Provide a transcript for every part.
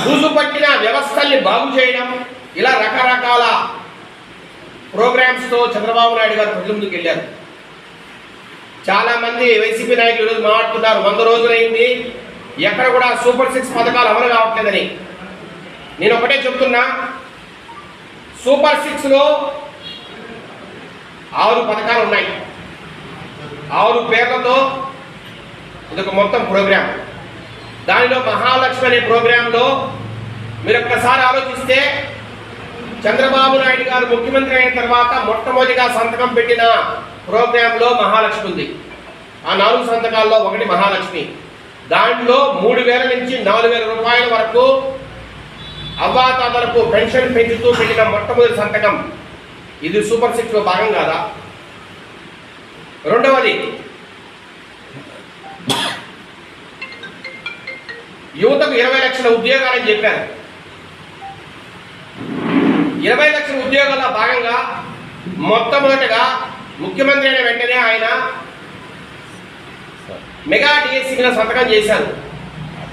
దూసుపట్టిన వ్యవస్థల్ని బాగు చేయడం ఇలా రకరకాల ప్రోగ్రామ్స్తో చంద్రబాబు నాయుడు గారు ప్రజల ముందుకు వెళ్ళారు. చాలామంది వైసీపీ నాయకులు ఈరోజు మాట్లాడుతున్నారు వంద రోజులైంది ఎక్కడ కూడా సూపర్ సిక్స్ పథకాలు అమలు కావట్లేదని. నేను ఒకటే చెప్తున్నా సూపర్ సిక్స్లో ఆరు పథకాలు ఉన్నాయి. ఆరు పేర్లతో ఇదొక మొత్తం ప్రోగ్రాం దానిలో మహాలక్ష్మి అనే ప్రోగ్రాంలో మీరు ఒక్కసారి ఆలోచిస్తే చంద్రబాబు నాయుడు గారు ముఖ్యమంత్రి అయిన తర్వాత మొట్టమొదటిగా సంతకం పెట్టిన ప్రోగ్రాంలో మహాలక్ష్మి ఉంది. ఆ నాలుగు సంతకాల్లో ఒకటి మహాలక్ష్మి. దాంట్లో మూడు వేల నుంచి నాలుగు వేల రూపాయల వరకు అవ్వాతాతలకు పెన్షన్ పెంచుతూ పెట్టిన మొట్టమొదటి సంతకం. ఇది సూపర్ సిక్స్లో భాగం కాదా? రెండవది యువతకు ఇరవై లక్షల ఉద్యోగాలని చెప్పారు. ఇరవై లక్షల ఉద్యోగాల భాగంగా మొట్టమొదటగా ముఖ్యమంత్రి అయిన వెంటనే ఆయన మెగా డిఎస్సి మీద సంతకం చేశారు.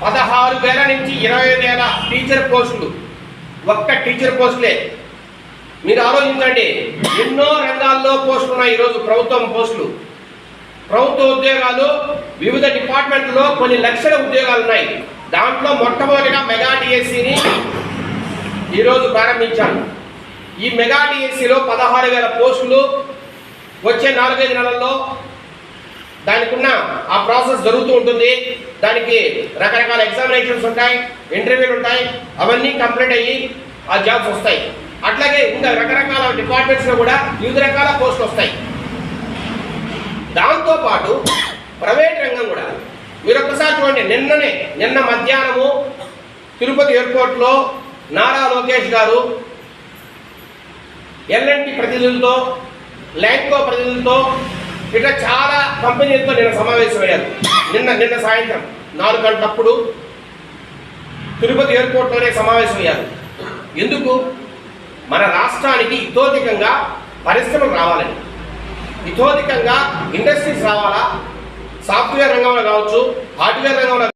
పదహారు వేల నుంచి ఇరవై వేల టీచర్ పోస్టులు. ఒక్క టీచర్ పోస్టులే. మీరు ఆలోచించండి ఎన్నో రంగాల్లో పోస్టులు ఉన్నాయి ఈరోజు ప్రభుత్వం పోస్టులు. ప్రభుత్వ ఉద్యోగాలు వివిధ డిపార్ట్మెంట్లో కొన్ని లక్షల ఉద్యోగాలు ఉన్నాయి. దాంట్లో మొట్టమొదటిగా మెగా డిఎస్సిని ఈరోజు ప్రారంభించాను ఈ మెగా డిఎస్సిలో పదహారు వేల పోస్టులు వచ్చే నాలుగైదు నెలల్లో దానికి ఉన్న ఆ ప్రాసెస్ జరుగుతూ ఉంటుంది. దానికి రకరకాల ఎగ్జామినేషన్స్ ఉంటాయి ఇంటర్వ్యూలు ఉంటాయి అవన్నీ కంప్లీట్ అయ్యి ఆ జాబ్స్ వస్తాయి. అట్లాగే ఇంకా రకరకాల డిపార్ట్మెంట్స్లో కూడా వివిధ రకాల పోస్టులు వస్తాయి. దాంతోపాటు ప్రైవేట్ రంగం కూడా చూడండి నిన్ననే నిన్న మధ్యాహ్నము తిరుపతి ఎయిర్పోర్ట్లో నారా లోకేష్ గారు ఎల్ఎన్టీ ప్రతినిధులతో ల్యాంకో ప్రతినిధులతో ఇట్లా చాలా కంపెనీలతో నిన్న సమావేశమయ్యారు. నిన్న నిన్న సాయంత్రం నాలుగు గంటలప్పుడు తిరుపతి ఎయిర్పోర్ట్లోనే సమావేశమయ్యారు. ఎందుకు? మన రాష్ట్రానికి ఇతోధికంగా పరిశ్రమలు రావాలని ఇతోధికంగా ఇండస్ట్రీస్ రావాలా? సాఫ్ట్వేర్ రంగంలో కావచ్చు హార్డ్వేర్ రంగంలో